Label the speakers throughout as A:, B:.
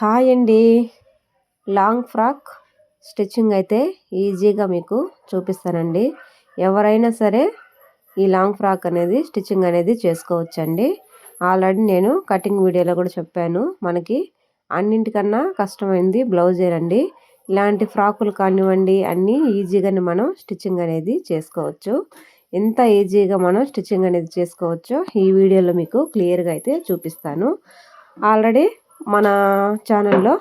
A: Hi అండి. Long frock stitching అయితే ఈజీగా మీకు చూపిస్తానండి. ఎవరైనా సరే ఈ లాంగ్ ఫ్రాక్ అనేది స్టిచ్చింగ్ అనేది చేసుకోవచ్చండి. ఆల్రెడీ నేను కటింగ్ వీడియోలో కూడా చెప్పాను. మనకి అన్నింటికన్నా కష్టమైంది బ్లౌజేనండి ఇలాంటి ఫ్రాకులు కానివ్వండి అన్నీ ఈజీగానే మనం స్టిచ్చింగ్ అనేది చేసుకోవచ్చు. ఎంత ఈజీగా మనం స్టిచ్చింగ్ అనేది చేసుకోవచ్చో ఈ వీడియోలో మీకు క్లియర్గా అయితే చూపిస్తాను. ఆల్రెడీ మన ఛానల్లో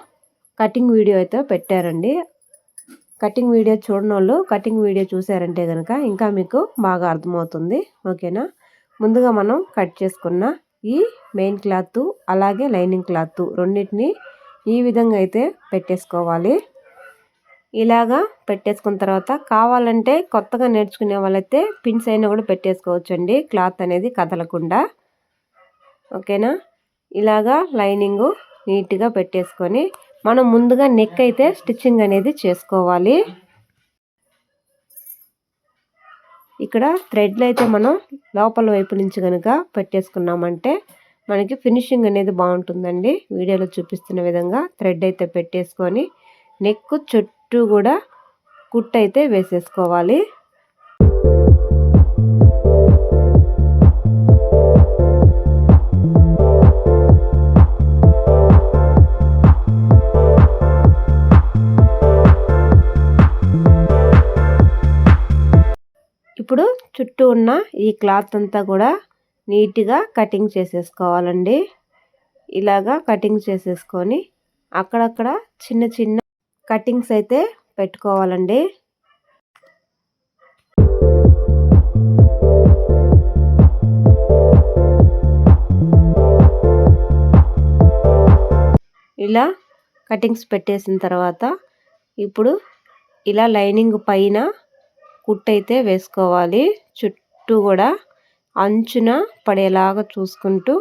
A: కటింగ్ వీడియో అయితే పెట్టారండి. కటింగ్ వీడియో చూడని వాళ్ళు కటింగ్ వీడియో చూసారంటే కనుక ఇంకా మీకు బాగా అర్థమవుతుంది. ఓకేనా? ముందుగా మనం కట్ చేసుకున్న ఈ మెయిన్ క్లాత్ అలాగే లైనింగ్ క్లాత్ రెండింటిని ఈ విధంగా అయితే పెట్టేసుకోవాలి. ఇలాగా పెట్టేసుకున్న తర్వాత కావాలంటే కొత్తగా నేర్చుకునే వాళ్ళైతే పిన్స్ అయినా కూడా పెట్టేసుకోవచ్చండి. క్లాత్ అనేది కదలకుండా. ఓకేనా? ఇలాగా లైనింగు నీట్గా పెట్టేసుకొని మనం ముందుగా నెక్ అయితే స్టిచ్చింగ్ అనేది చేసుకోవాలి. ఇక్కడ థ్రెడ్లు అయితే మనం లోపల వైపు నుంచి కనుక పెట్టేసుకున్నామంటే మనకి ఫినిషింగ్ అనేది బాగుంటుందండి. వీడియోలో చూపిస్తున్న విధంగా థ్రెడ్ అయితే పెట్టేసుకొని నెక్ చుట్టూ కూడా కుట్ అయితే వేసేసుకోవాలి. ఇప్పుడు చుట్టూ ఉన్న ఈ క్లాత్ అంతా కూడా నీట్గా కటింగ్ చేసేసుకోవాలండి. ఇలాగా కటింగ్ చేసేసుకొని అక్కడక్కడ చిన్న చిన్న కటింగ్స్ అయితే పెట్టుకోవాలండి. ఇలా కటింగ్స్ పెట్టేసిన తర్వాత ఇప్పుడు ఇలా లైనింగ్ పైన కుట్టయితే వేసుకోవాలి. చుట్టూ కూడా అంచున పడేలాగా చూసుకుంటూ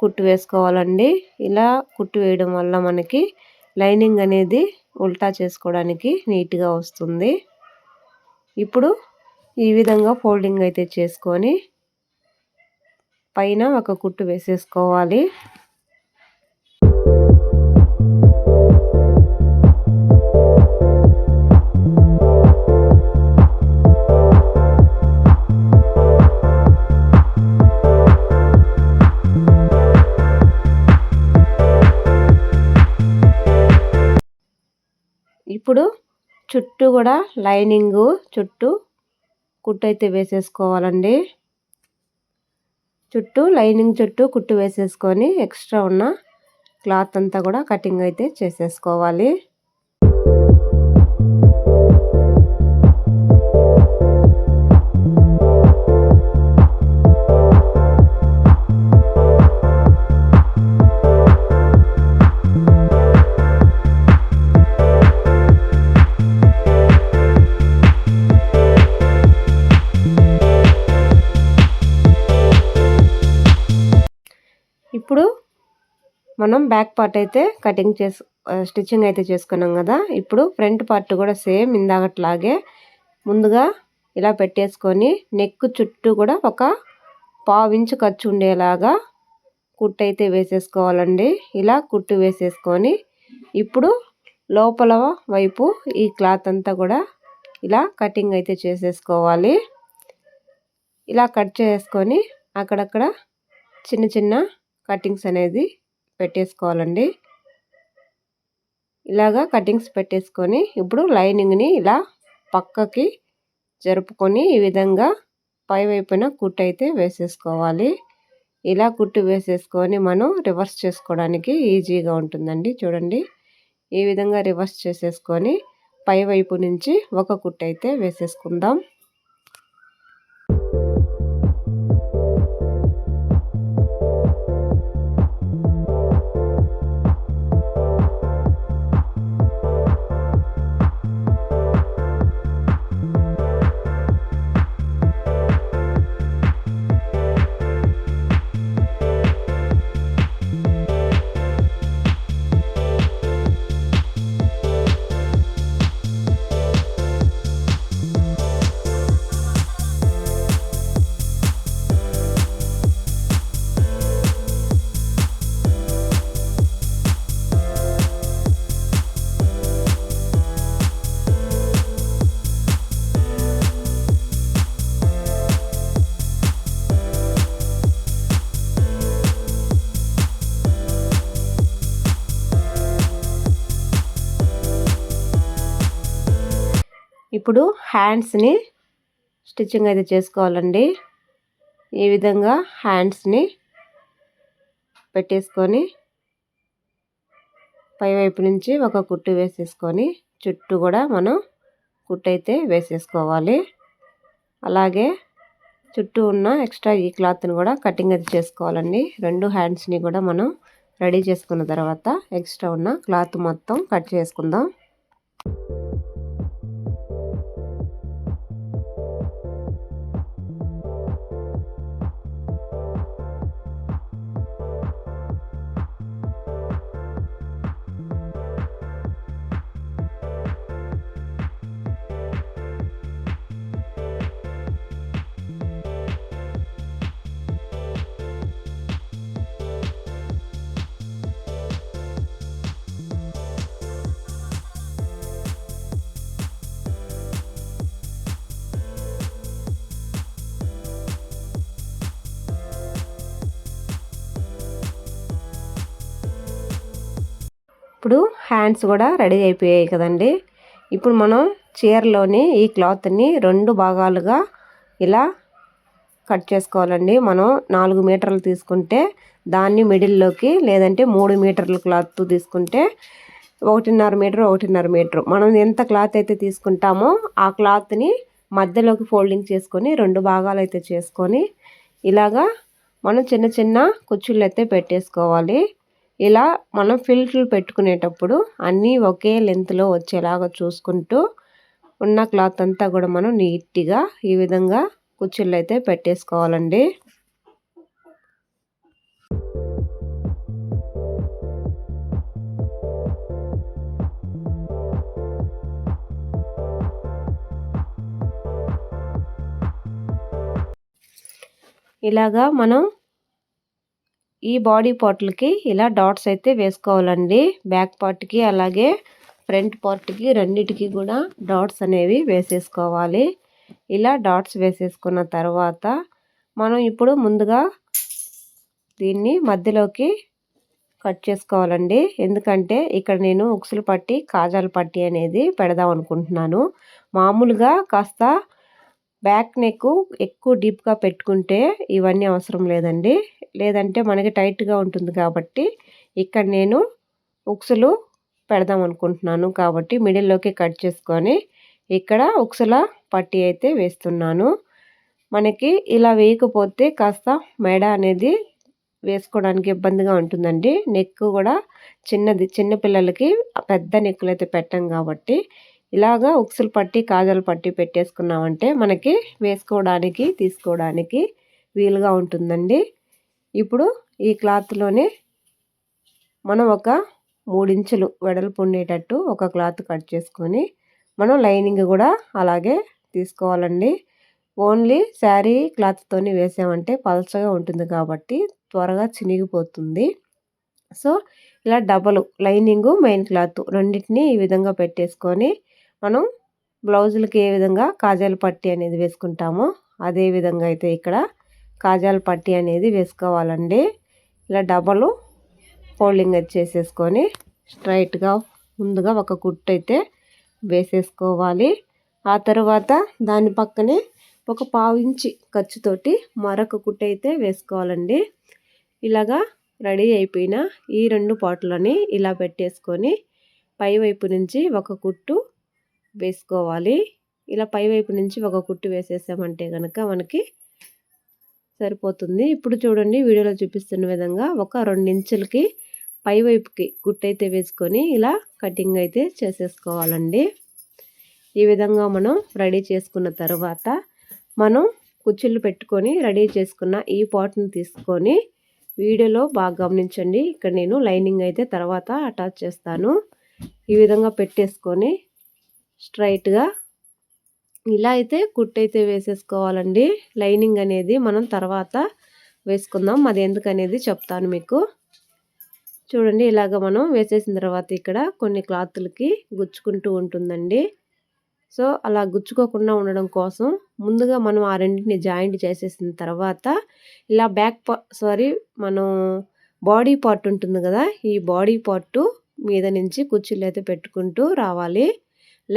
A: కుట్టు వేసుకోవాలండి. ఇలా కుట్టు వేయడం వల్ల మనకి లైనింగ్ అనేది ఉల్టా చేసుకోవడానికి నీట్గా వస్తుంది. ఇప్పుడు ఈ విధంగా ఫోల్డింగ్ అయితే చేసుకొని పైన ఒక కుట్టు వేసేసుకోవాలి. చుట్టూ కూడా లైనింగు చుట్టూ కుట్టు అయితే వేసేసుకోవాలండి. చుట్టూ లైనింగ్ చుట్టూ కుట్టు వేసేసుకొని ఎక్స్ట్రా ఉన్న క్లాత్ అంతా కూడా కటింగ్ అయితే చేసేసుకోవాలి. మనం బ్యాక్ పార్ట్ అయితే కటింగ్ చేసు స్టిచ్చింగ్ అయితే చేసుకున్నాం కదా. ఇప్పుడు ఫ్రంట్ పార్ట్ కూడా సేమ్ ఇందాకట్లాగే ముందుగా ఇలా పెట్టేసుకొని నెక్ చుట్టూ కూడా ఒక పావించు ఖర్చు ఉండేలాగా కుట్టు అయితే వేసేసుకోవాలండి. ఇలా కుట్టు వేసేసుకొని ఇప్పుడు లోపల వైపు ఈ క్లాత్ అంతా కూడా ఇలా కటింగ్ అయితే చేసేసుకోవాలి. ఇలా కట్ చేసుకొని అక్కడక్కడ చిన్న చిన్న కటింగ్స్ అనేది పెట్టేసుకోవాలండి. ఇలాగా కటింగ్స్ పెట్టేసుకొని ఇప్పుడు లైనింగ్ని ఇలా పక్కకి జరుపుకొని ఈ విధంగా పై వైపున కుట్టు అయితే వేసేసుకోవాలి. ఇలా కుట్టు వేసేసుకొని మనం రివర్స్ చేసుకోవడానికి ఈజీగా ఉంటుందండి. చూడండి. ఈ విధంగా రివర్స్ చేసేసుకొని పై వైపు నుంచి ఒక కుట్టు అయితే వేసేసుకుందాం. ఇప్పుడు హ్యాండ్స్ని స్టిచ్చింగ్ అయితే చేసుకోవాలండి. ఈ విధంగా హ్యాండ్స్ని పెట్టేసుకొని పైవైపు నుంచి ఒక కుట్టు వేసేసుకొని చుట్టూ కూడా మనం కుట్టు అయితే వేసేసుకోవాలి. అలాగే చుట్టూ ఉన్న ఎక్స్ట్రా ఈ క్లాత్ని కూడా కటింగ్ అది చేసుకోవాలండి. రెండు హ్యాండ్స్ని కూడా మనం రెడీ చేసుకున్న తర్వాత ఎక్స్ట్రా ఉన్న క్లాత్ మొత్తం కట్ చేసుకుందాం. హ్యాండ్స్ కూడా రెడీ అయిపోయాయి కదండి. ఇప్పుడు మనం చీరలోని ఈ క్లాత్ని రెండు భాగాలుగా ఇలా కట్ చేసుకోవాలండి. మనం నాలుగు మీటర్లు తీసుకుంటే దాన్ని మిడిల్లోకి లేదంటే మూడు మీటర్ల క్లాత్ తీసుకుంటే ఒకటిన్నర మీటర్ ఒకటిన్నర మీటర్. మనం ఎంత క్లాత్ అయితే తీసుకుంటామో ఆ క్లాత్ని మధ్యలోకి ఫోల్డింగ్ చేసుకొని రెండు భాగాలు అయితే చేసుకొని ఇలాగా మనం చిన్న చిన్న కుచ్చుళ్ళు అయితే పెట్టేసుకోవాలి. ఇలా మనం ఫిల్టర్లు పెట్టుకునేటప్పుడు అన్నీ ఒకే లెంత్లో వచ్చేలాగా చూసుకుంటూ ఉన్న క్లాత్ అంతా కూడా మనం నీట్గా ఈ విధంగా కుర్చీలు అయితే పెట్టేసుకోవాలండి. ఇలాగా మనం ఈ బాడీ పార్ట్లకి ఇలా డాట్స్ అయితే వేసుకోవాలండి. బ్యాక్ పార్ట్కి అలాగే ఫ్రంట్ పార్ట్కి రెండిటికి కూడా డాట్స్ అనేవి వేసేసుకోవాలి. ఇలా డాట్స్ వేసేసుకున్న తర్వాత మనం ఇప్పుడు ముందుగా దీన్ని మధ్యలోకి కట్ చేసుకోవాలండి. ఎందుకంటే ఇక్కడ నేను ఉక్సులు పట్టి కాజాల పట్టి అనేది పెడదాం అనుకుంటున్నాను. మామూలుగా కాస్త బ్యాక్ నెక్ ఎక్కువ డీప్గా పెట్టుకుంటే ఇవన్నీ అవసరం లేదండి. లేదంటే మనకి టైట్గా ఉంటుంది కాబట్టి ఇక్కడ నేను ఉక్సులు పెడదాం అనుకుంటున్నాను కాబట్టి మిడిల్లోకి కట్ చేసుకొని ఇక్కడ ఉక్సుల పట్టి అయితే వేస్తున్నాను. మనకి ఇలా వేయకపోతే కాస్త మెడ అనేది వేసుకోవడానికి ఇబ్బందిగా ఉంటుందండి. నెక్ కూడా చిన్నది చిన్నపిల్లలకి పెద్ద నెక్కులు అయితే పెట్టాం కాబట్టి ఇలాగా ఉక్సులు పట్టి కాజాలు పట్టి పెట్టేసుకున్నామంటే మనకి వేసుకోవడానికి తీసుకోవడానికి వీలుగా ఉంటుందండి. ఇప్పుడు ఈ క్లాత్లోనే మనం ఒక మూడించులు వెడల్పు ఉండేటట్టు ఒక క్లాత్ కట్ చేసుకొని మనం లైనింగ్ కూడా అలాగే తీసుకోవాలండి. ఓన్లీ శారీ క్లాత్తోని వేసామంటే పలచగా ఉంటుంది కాబట్టి త్వరగా చినిగిపోతుంది. సో ఇలా డబల్ లైనింగు మెయిన్ క్లాత్ రెండింటిని ఈ విధంగా పెట్టేసుకొని మనం బ్లౌజులకి ఏ విధంగా కాజాల పట్టి అనేది వేసుకుంటామో అదే విధంగా అయితే ఇక్కడ కాజాల పట్టి అనేది వేసుకోవాలండి. ఇలా డబలు ఫోల్డింగ్ అది చేసేసుకొని స్ట్రైట్గా ముందుగా ఒక కుట్టు అయితే వేసేసుకోవాలి. ఆ తర్వాత దాని పక్కనే ఒక పావు ఇంచి ఖర్చుతోటి మరొక కుట్టు అయితే వేసుకోవాలండి. ఇలాగా రెడీ అయిపోయిన ఈ రెండు పాటలని ఇలా పెట్టేసుకొని పైవైపు నుంచి ఒక కుట్టు వేసుకోవాలి. ఇలా పైవైపు నుంచి ఒక కుట్టు వేసేసామంటే కనుక మనకి సరిపోతుంది. ఇప్పుడు చూడండి వీడియోలో చూపిస్తున్న విధంగా ఒక రెండించులకి పైవైపుకి కుట్టు అయితే వేసుకొని ఇలా కటింగ్ అయితే చేసేసుకోవాలండి. ఈ విధంగా మనం రెడీ చేసుకున్న తర్వాత మనం కుచ్చులు పెట్టుకొని రెడీ చేసుకున్న ఈ పాట్ని తీసుకొని వీడియోలో బాగా గమనించండి. ఇక్కడ నేను లైనింగ్ అయితే తర్వాత అటాచ్ చేస్తాను. ఈ విధంగా పెట్టేసుకొని స్ట్రైట్గా. ఇలా అయితే కుట్టయితే వేసేసుకోవాలండి. లైనింగ్ అనేది మనం తర్వాత వేసుకుందాం. అది ఎందుకనేది చెప్తాను మీకు. చూడండి ఇలాగ మనం వేసేసిన తర్వాత ఇక్కడ కొన్ని క్లాత్లకి గుచ్చుకుంటూ ఉంటుందండి. సో అలా గుచ్చుకోకుండా ఉండడం కోసం ముందుగా మనం ఆ రెండింటిని జాయింట్ చేసేసిన తర్వాత ఇలా బ్యాక్ సారీ మనం బాడీ పార్ట్ ఉంటుంది కదా ఈ బాడీ పార్ట్ మీద నుంచి కుర్చీలు అయితే పెట్టుకుంటూ రావాలి.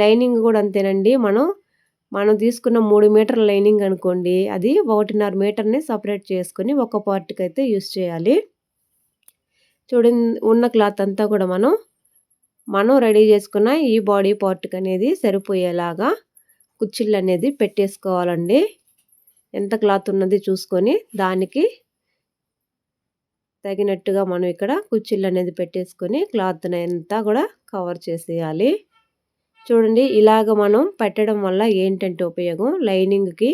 A: లైనింగ్ కూడా అంతేనండి. మనం మనం తీసుకున్న మూడు మీటర్ల లైనింగ్ అనుకోండి అది ఒకటిన్నర మీటర్ని సపరేట్ చేసుకొని ఒక పార్ట్కి అయితే యూస్ చేయాలి. చూడండి ఉన్న క్లాత్ అంతా కూడా మనం మనం రెడీ చేసుకున్న ఈ బాడీ పార్ట్కి అనేది సరిపోయేలాగా కుచ్చిళ్ళు అనేది పెట్టేసుకోవాలండి. ఎంత క్లాత్ ఉన్నది చూసుకొని దానికి తగినట్టుగా మనం ఇక్కడ కుచ్చిళ్ళు అనేది పెట్టేసుకొని క్లాత్ని అంతా కూడా కవర్ చేసేయాలి. చూడండి ఇలాగ మనం పెట్టడం వల్ల ఏంటంటే ఉపయోగం? లైనింగ్కి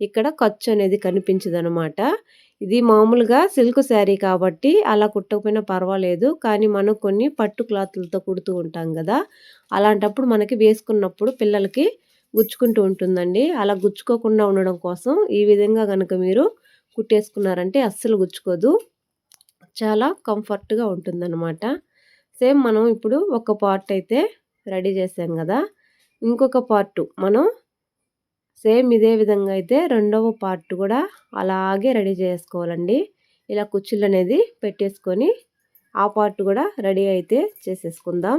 A: ఇక్కడ ఖర్చు అనేది కనిపించదు అనమాట ఇది మామూలుగా సిల్క్ శారీ కాబట్టి అలా కుట్టకపోయినా పర్వాలేదు. కానీ మనం కొన్ని పట్టు క్లాత్లతో కుడుతూ ఉంటాం కదా! అలాంటప్పుడు మనకి వేసుకున్నప్పుడు పిల్లలకి గుచ్చుకుంటూ ఉంటుందండి. అలా గుచ్చుకోకుండా ఉండడం కోసం ఈ విధంగా కనుక మీరు కుట్టేసుకున్నారంటే అస్సలు గుచ్చుకోదు. చాలా కంఫర్ట్గా ఉంటుందన్నమాట. సేమ్ మనం ఇప్పుడు ఒక పార్ట్ అయితే రెడీ చేసాం కదా. ఇంకొక పార్ట్ మనం సేమ్ ఇదే విధంగా అయితే రెండవ పార్ట్ కూడా అలాగే రెడీ చేసుకోవాలండి. ఇలా కుచ్చులు అనేది పెట్టేసుకొని ఆ పార్ట్ కూడా రెడీ అయితే చేసేసుకుందాం.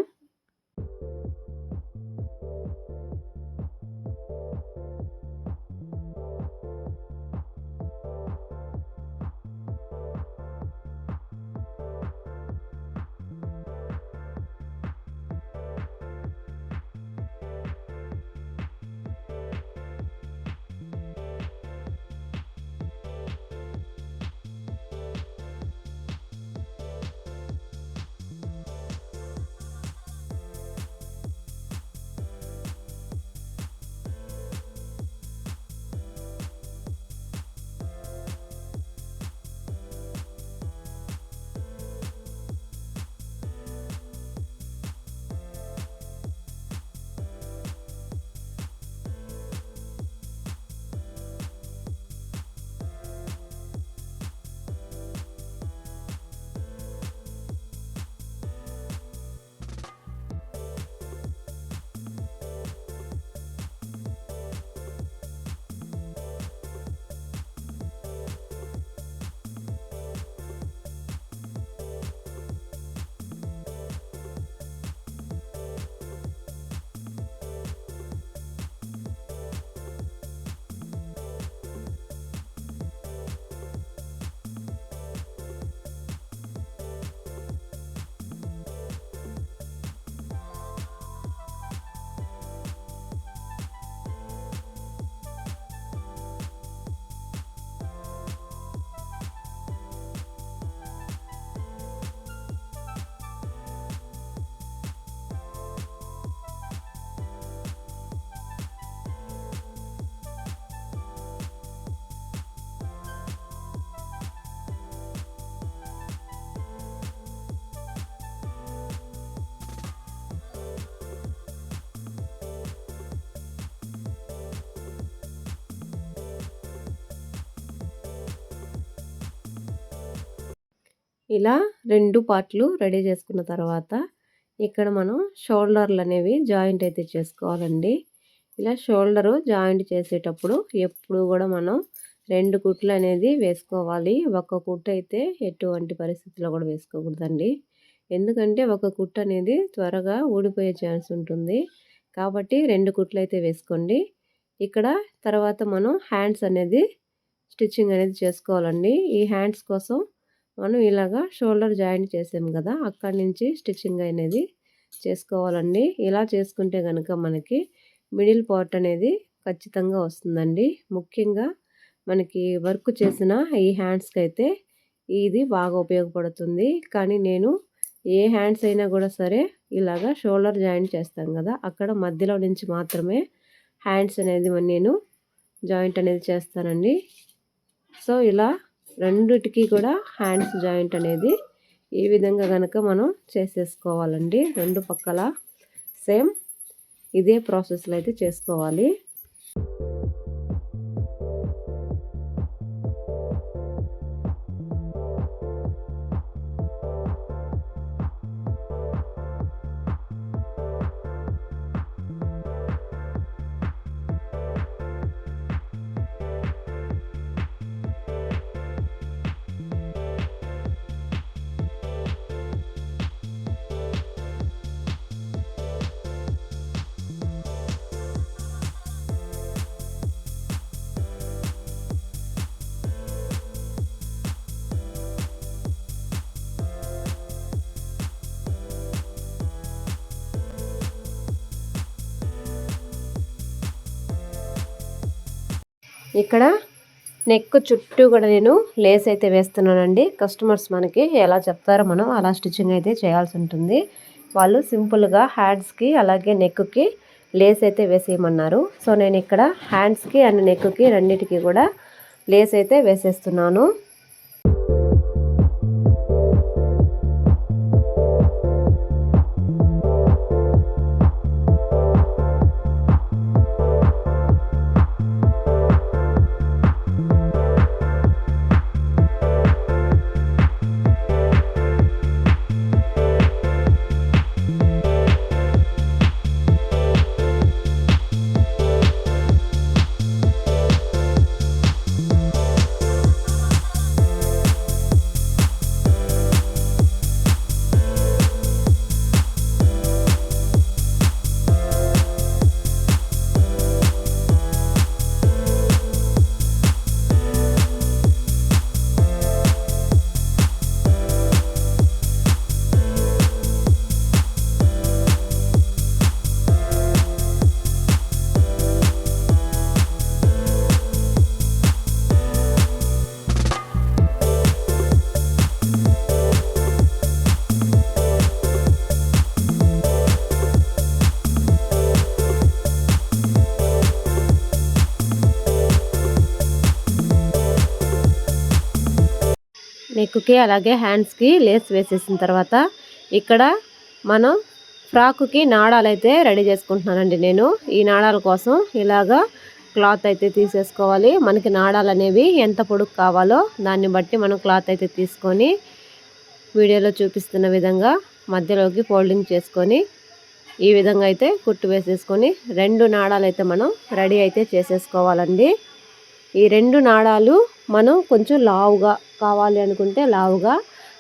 A: ఇలా రెండు పార్ట్లు రెడీ చేసుకున్న తర్వాత ఇక్కడ మనం షోల్డర్లు అనేవి జాయింట్ అయితే చేసుకోవాలండి. ఇలా షోల్డరు జాయింట్ చేసేటప్పుడు ఎప్పుడు కూడా మనం రెండు కుట్లు అనేది వేసుకోవాలి. ఒక కుట్టు అయితే ఎటువంటి పరిస్థితిలో కూడా వేసుకోకూడదండి. ఎందుకంటే ఒక కుట్టు అనేది త్వరగా ఊడిపోయే ఛాన్స్ ఉంటుంది. కాబట్టి రెండు కుట్లు అయితే వేసుకోండి. ఇక్కడ తర్వాత మనం హ్యాండ్స్ అనేది స్టిచ్చింగ్ అనేది చేసుకోవాలండి. ఈ హ్యాండ్స్ కోసం మనం ఇలాగా షోల్డర్ జాయింట్ చేసాం కదా అక్కడి నుంచి స్టిచ్చింగ్ అనేది చేసుకోవాలండి. ఇలా చేసుకుంటే కనుక మనకి మిడిల్ పార్ట్ అనేది ఖచ్చితంగా వస్తుందండి. ముఖ్యంగా మనకి వర్క్ చేసిన ఈ హ్యాండ్స్కి అయితే ఇది బాగా ఉపయోగపడుతుంది. కానీ నేను ఏ హ్యాండ్స్ అయినా కూడా సరే ఇలాగా షోల్డర్ జాయింట్ చేస్తాం కదా అక్కడ మధ్యలో నుంచి మాత్రమే హ్యాండ్స్ అనేది నేను జాయింట్ అనేది చేస్తానండి. సో ఇలా రెండిటికి కూడా హ్యాండ్స్ జాయింట్ అనేది ఈ విధంగా కనుక మనం చేసేసుకోవాలండి. రెండు పక్కల సేమ్ ఇదే ప్రాసెస్లో అయితే చేసుకోవాలి. ఇక్కడ నెక్ చుట్టూ కూడా నేను లేస్ అయితే వేస్తున్నానండి. కస్టమర్స్ మనకి ఎలా చెప్తారో మనం అలా స్టిచ్చింగ్ అయితే చేయాల్సి ఉంటుంది. వాళ్ళు సింపుల్గా హ్యాండ్స్కి అలాగే నెక్కి లేస్ అయితే వేసేయమన్నారు. సో నేను ఇక్కడ హ్యాండ్స్కి అండ్ నెక్కి రెండింటికి కూడా లేస్ అయితే వేసేస్తున్నాను. నెక్కి అలాగే హ్యాండ్స్కి లేస్ వేసేసిన తర్వాత ఇక్కడ మనం ఫ్రాక్కి నాడాలు అయితే రెడీ చేసుకుంటున్నానండి నేను. ఈ నాడాల కోసం ఇలాగా క్లాత్ అయితే తీసేసుకోవాలి. మనకి నాడాలు అనేవి ఎంత పొడుగు కావాలో దాన్ని బట్టి మనం క్లాత్ అయితే తీసుకొని వీడియోలో చూపిస్తున్న విధంగా మధ్యలోకి ఫోల్డింగ్ చేసుకొని ఈ విధంగా అయితే కుట్టు వేసేసుకొని రెండు నాడాలు అయితే మనం రెడీ అయితే చేసేసుకోవాలండి. ఈ రెండు నాడాలు మనం కొంచెం లావుగా కావాలి అనుకుంటే లావుగా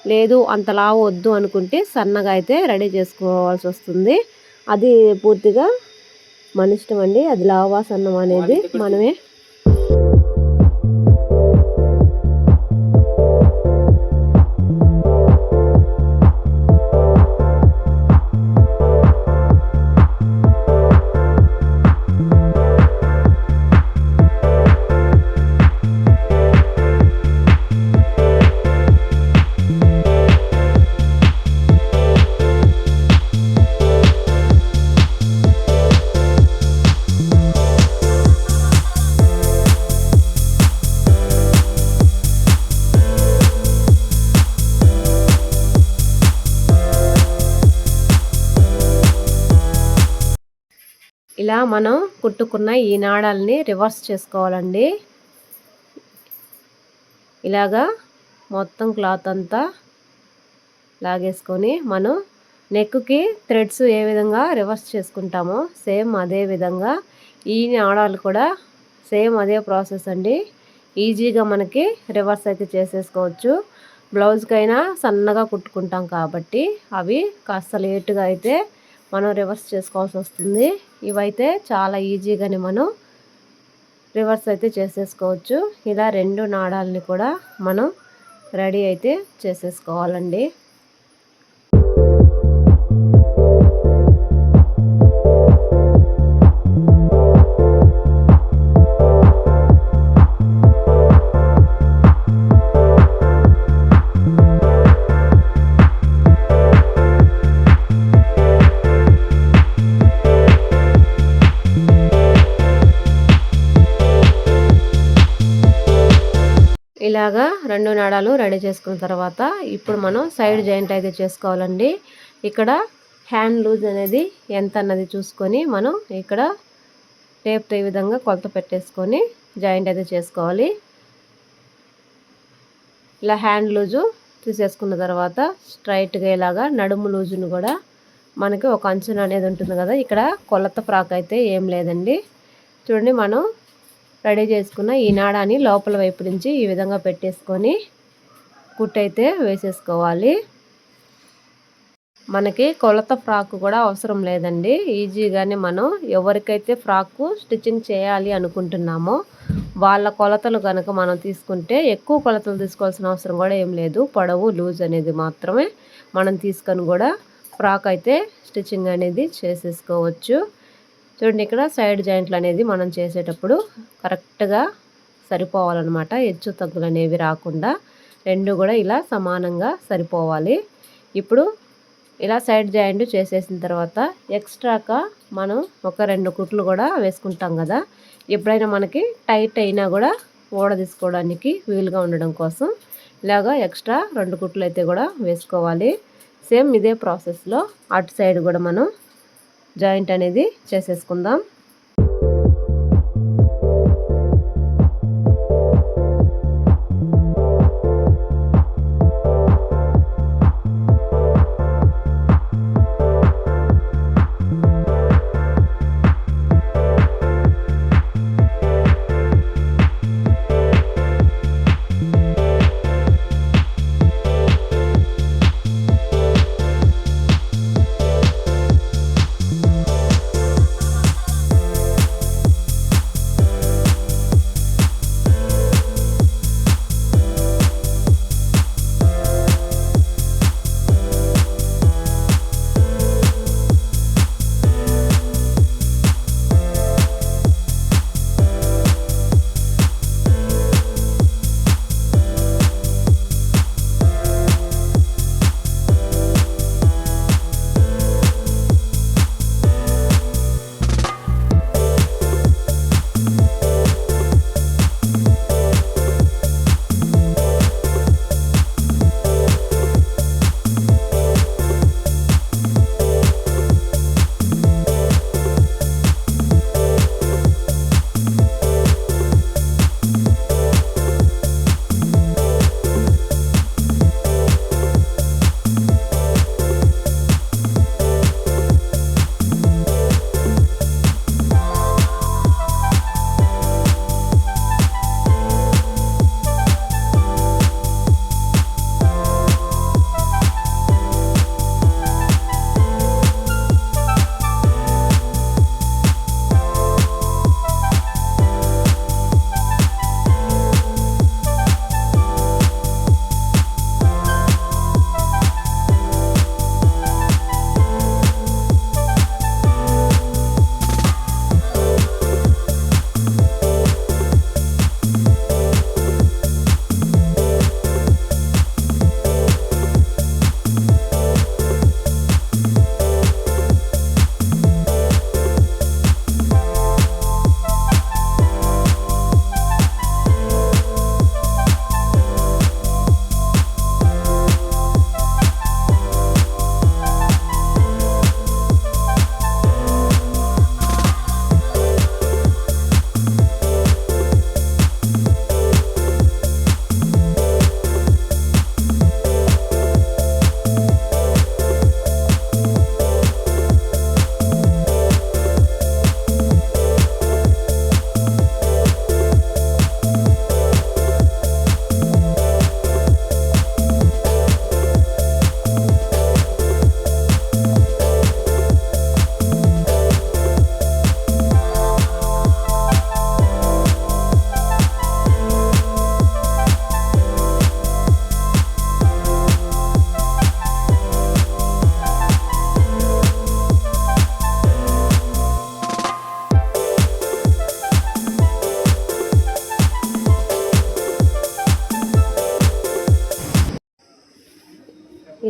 A: లేదు అంత లావు వద్దు అనుకుంటే సన్నగా అయితే రెడీ చేసుకోవాల్సి వస్తుంది. అది పూర్తిగా మన ఇష్టం అండి. అది లావా సన్నం అనేది మనమే ఇలా మనం కుట్టుకున్న ఈ నాడాలని రివర్స్ చేసుకోవాలండి. ఇలాగా మొత్తం క్లాత్ అంతా లాగేసుకొని మనం నెక్కి థ్రెడ్స్ ఏ విధంగా రివర్స్ చేసుకుంటామో సేమ్ అదే విధంగా ఈ నాడాలు కూడా సేమ్ అదే ప్రాసెస్ అండి. ఈజీగా మనకి రివర్స్ అయితే చేసేసుకోవచ్చు. బ్లౌజ్కైనా సన్నగా కుట్టుకుంటాం కాబట్టి అవి కాస్త లేటుగా అయితే మనం రివర్స్ చేసుకోవాల్సి వస్తుంది. ఇవైతే చాలా ఈజీగానే మనం రివర్స్ అయితే చేసేసుకోవచ్చు. ఇలా రెండు నాడాలని కూడా మనం రెడీ అయితే చేసేసుకోవాలండి. ఇలాగా రెండు నాడాలు రెడీ చేసుకున్న తర్వాత ఇప్పుడు మనం సైడ్ జాయింట్ అయితే చేసుకోవాలండి. ఇక్కడ హ్యాండ్ లూజ్ అనేది ఎంత అన్నది చూసుకొని మనం ఇక్కడ టేప్ ఈ విధంగా కొలత పెట్టేసుకొని జాయింట్ అయితే చేసుకోవాలి. ఇలా హ్యాండ్ లూజు తీసేసుకున్న తర్వాత స్ట్రైట్గా ఇలాగా నడుము లూజును కూడా మనకి ఒక అంచున అనేది ఉంటుంది కదా ఇక్కడ కొలత ఫ్రాక్ అయితే ఏం లేదండి. చూడండి మనం రెడీ చేసుకున్న ఈ నాడాని లోపల వైపు నుంచి ఈ విధంగా పెట్టేసుకొని కుట్టయితే వేసేసుకోవాలి. మనకి కొలత ఫ్రాక్ కూడా అవసరం లేదండి. ఈజీగానే మనం ఎవరికైతే ఫ్రాక్ స్టిచ్చింగ్ చేయాలి అనుకుంటున్నామో వాళ్ళ కొలతలు కనుక మనం తీసుకుంటే ఎక్కువ కొలతలు తీసుకోవాల్సిన అవసరం కూడా ఏం లేదు. పొడవు లూజ్ అనేది మాత్రమే మనం తీసుకొని కూడా ఫ్రాక్ అయితే స్టిచ్చింగ్ అనేది చేసేసుకోవచ్చు. చూడండి ఇక్కడ సైడ్ జాయింట్లు అనేది మనం చేసేటప్పుడు కరెక్ట్గా సరిపోవాలన్నమాట. హెచ్చు తగ్గులు అనేవి రాకుండా రెండు కూడా ఇలా సమానంగా సరిపోవాలి. ఇప్పుడు ఇలా సైడ్ జాయింట్ చేసేసిన తర్వాత ఎక్స్ట్రాగా మనం ఒక రెండు కుట్లు కూడా వేసుకుంటాం కదా. ఎప్పుడైనా మనకి టైట్ అయినా కూడా ఓడ తీసుకోవడానికి వీలుగా ఉండడం కోసం ఇలాగా ఎక్స్ట్రా రెండు కుట్లు అయితే కూడా వేసుకోవాలి. సేమ్ ఇదే ప్రాసెస్లో అటు సైడ్ కూడా మనం జాయింట్ అనేది చేసేసుకుందాం.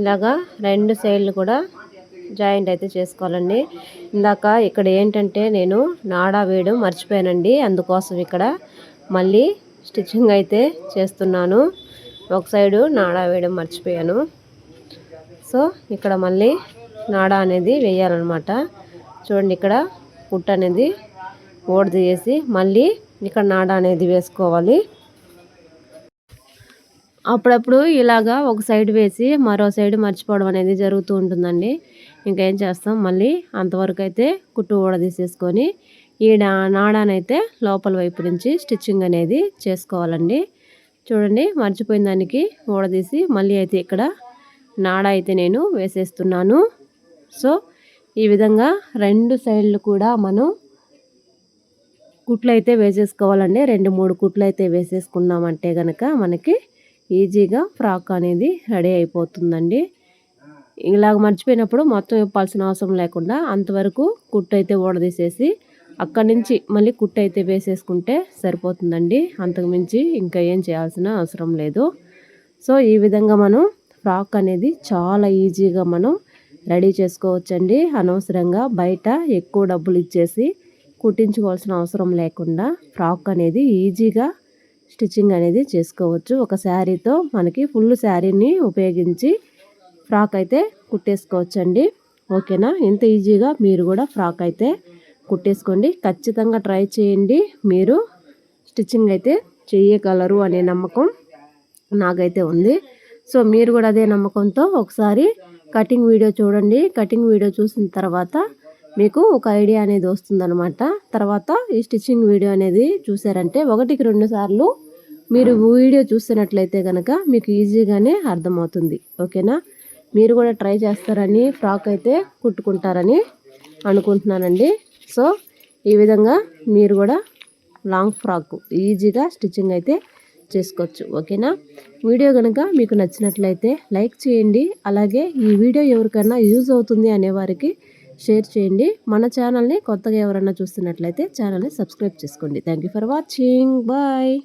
A: ఇలాగా రెండు సైడ్లు కూడా జాయింట్ అయితే చేసుకోవాలండి. ఇందాక ఇక్కడ ఏంటంటే నేను నాడా వేయడం మర్చిపోయానండి. అందుకోసం ఇక్కడ మళ్ళీ స్టిచ్చింగ్ అయితే చేస్తున్నాను. ఒక సైడు నాడా వేయడం మర్చిపోయాను. సో ఇక్కడ మళ్ళీ నాడా అనేది వేయాలన్నమాట. చూడండి ఇక్కడ పుట్ట అనేది ఓడదీసి మళ్ళీ ఇక్కడ నాడా అనేది వేసుకోవాలి. అప్పుడప్పుడు ఇలాగా ఒక సైడ్ వేసి మరో సైడ్ మర్చిపోవడం అనేది జరుగుతూ ఉంటుందండి. ఇంకేం చేస్తాం మళ్ళీ అంతవరకు అయితే కుట్టు ఊడదీసేసుకొని ఈ నాడానైతే లోపల వైపు నుంచి స్టిచ్చింగ్ అనేది చేసుకోవాలండి. చూడండి మర్చిపోయిన దానికి ఊడదీసి మళ్ళీ అయితే ఇక్కడ నాడ అయితే నేను వేసేస్తున్నాను. సో ఈ విధంగా రెండు సైడ్లు కూడా మనం కుట్లు అయితే వేసేసుకోవాలండి. రెండు మూడు కుట్లు అయితే వేసేసుకున్నామంటే కనుక మనకి ఈజీగా ఫ్రాక్ అనేది రెడీ అయిపోతుందండి. ఇలాగ మర్చిపోయినప్పుడు మొత్తం ఇప్పాల్సిన అవసరం లేకుండా అంతవరకు కుట్టు అయితే ఊడదీసేసి అక్కడి నుంచి మళ్ళీ కుట్టు అయితే వేసేసుకుంటే సరిపోతుందండి. అంతకుమించి ఇంకా ఏం చేయాల్సిన అవసరం లేదు. సో ఈ విధంగా మనం ఫ్రాక్ అనేది చాలా ఈజీగా మనం రెడీ చేసుకోవచ్చండి. అనవసరంగా బయట ఎక్కువ డబ్బులు ఇచ్చేసి కుట్టించుకోవాల్సిన అవసరం లేకుండా ఫ్రాక్ అనేది ఈజీగా స్టిచ్చింగ్ అనేది చేసుకోవచ్చు. ఒక శారీతో మనకి ఫుల్ శారీని ఉపయోగించి ఫ్రాక్ అయితే కుట్టేసుకోవచ్చండి. ఓకేనా? ఇంత ఈజీగా మీరు కూడా ఫ్రాక్ అయితే కుట్టేసుకోండి. ఖచ్చితంగా ట్రై చేయండి. మీరు స్టిచ్చింగ్ అయితే చేయగలరు అనే నమ్మకం నాకైతే ఉంది. సో మీరు కూడా అదే నమ్మకంతో ఒకసారి కటింగ్ వీడియో చూడండి. కటింగ్ వీడియో చూసిన తర్వాత మీకు ఒక ఐడియా అనేది వస్తుందన్నమాట. తర్వాత ఈ స్టిచ్చింగ్ వీడియో అనేది చూసారంటే ఒకటికి రెండు సార్లు మీరు వీడియో చూస్తున్నట్లయితే కనుక మీకు ఈజీగానే అర్థమవుతుంది. ఓకేనా? మీరు కూడా ట్రై చేస్తారని ఫ్రాక్ అయితే కుట్టుకుంటారని అనుకుంటున్నానండి. సో ఈ విధంగా మీరు కూడా లాంగ్ ఫ్రాక్ ఈజీగా స్టిచ్చింగ్ అయితే చేసుకోవచ్చు. ఓకేనా? వీడియో కనుక మీకు నచ్చినట్లయితే లైక్ చేయండి. అలాగే ఈ వీడియో ఎవరికైనా యూజ్ అవుతుంది అనేవారికి షేర్ చేయండి. మన ఛానల్ని కొత్తగా ఎవరైనా చూస్తున్నట్లయితే ఛానల్ని సబ్స్క్రైబ్ చేసుకోండి. Thank for watching. బాయ్.